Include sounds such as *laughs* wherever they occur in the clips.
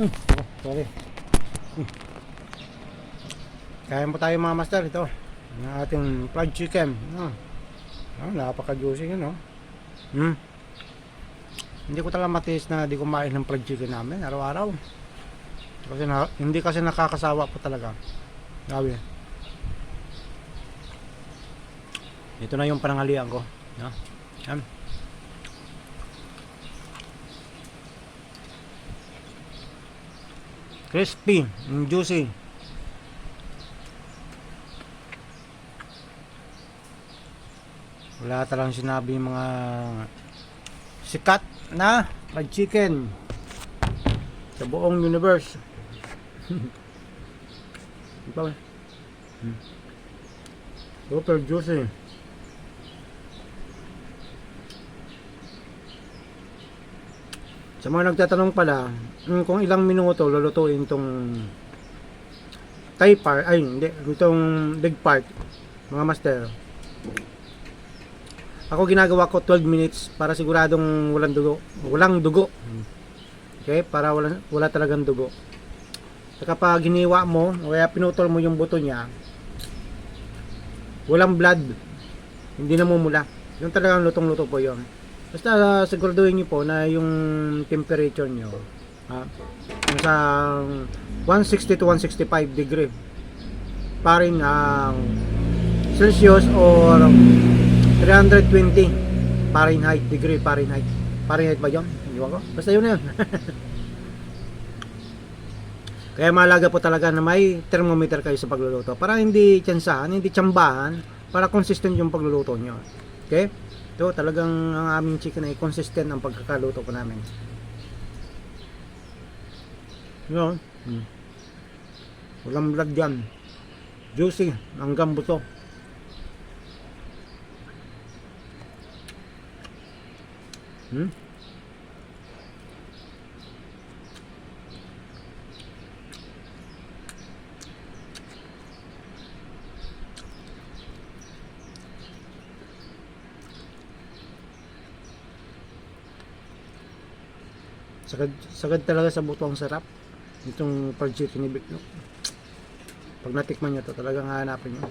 Oh, sorry. Hmm. Kain po tayo mga master ito. Ang ating fried chicken. Oh. Oh, napaka-juicy yun, oh. Hmm. Hindi ko talaga matiis na di kumain ng fried chicken namin araw-araw. Kasi na, hindi kasi nakakasawa po talaga. Grabe. Ito na yung panangalian ko. No? Yan. Crispy, and juicy. Wala talagang sinabi yung mga sikat na fried chicken sa buong universe. *laughs* Ba? Hmm. Super juicy. Sa mga nagtatanong pala, mm, kung ilang minuto lulutuin tong Thai part, ay hindi, itong big part, mga master. Ako ginagawa ko 12 minutes para siguradong walang dugo. Walang dugo. Okay? Para wala, wala talagang dugo. At kapag hiniwa mo, kaya pinutol mo yung buto niya, walang blood. Hindi namumula. Yung talagang lutong-luto po yun. Basta uh, siguraduhin niyo po na yung temperature niyo ha, nasa 160 to 165 degree. Pa rin ang Celsius or 320 Fahrenheit degree Fahrenheit Fahrenheit ba yun? Hindi ko. Basta yun na yun. *laughs* Kaya malaga po talaga na may thermometer kayo sa pagluluto. Para hindi tsansahan, hindi tsambahan para consistent yung pagluluto nyo okay? ito talagang ang aming chicken ay consistent ang pagkakaluto ko namin yun hmm. walang blood yan juicy hanggang buto Hmm? Sagad, sagad talaga sa buto sarap. Itong fried chicken ni Vic, no? Pag natikman nyo to, talagang hahanapin nyo.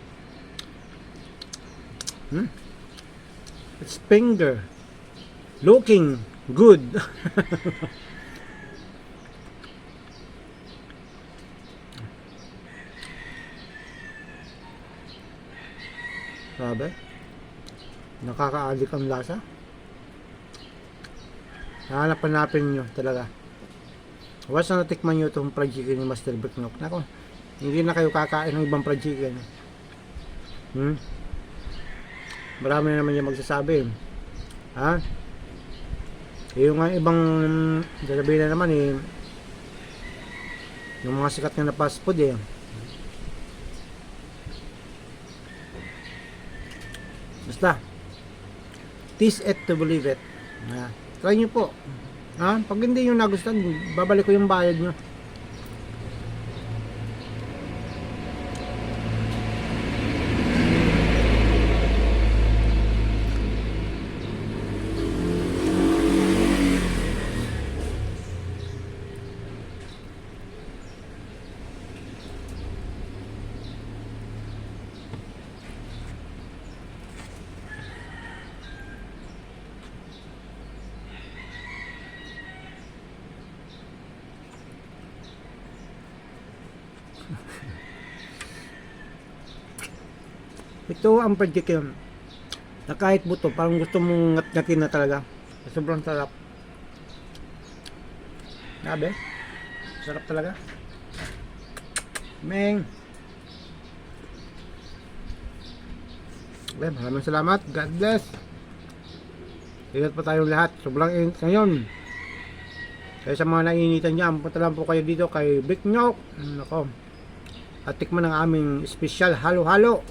Hmm? It's finger looking good. *laughs* Grabe. Nakakaalik ang lasa. Hanap-hanapin nyo talaga. Once na natikman nyo itong fried chicken ni Master Bricknock. Nako, hindi na kayo kakain ng ibang fried chicken. Hmm? Marami na naman yung magsasabi. Ha? Eh, yung nga ibang sasabihin na naman eh yung mga sikat nga na fast food eh basta taste it to believe it ha, try nyo po ha? pag hindi nyo nagustuhan babalik ko yung bayad nyo ito ang pagkikim na kahit buto parang gusto mong ngat-ngatin na talaga sobrang sarap Grabe. Sarap talaga. Meng. Okay, maraming salamat. God bless. Ingat po tayong lahat. Sobrang init ngayon. Kaya sa mga nainitan dyan, punta lang po kayo dito kay Big Nyok. Nako. At tikman ang aming special halo-halo.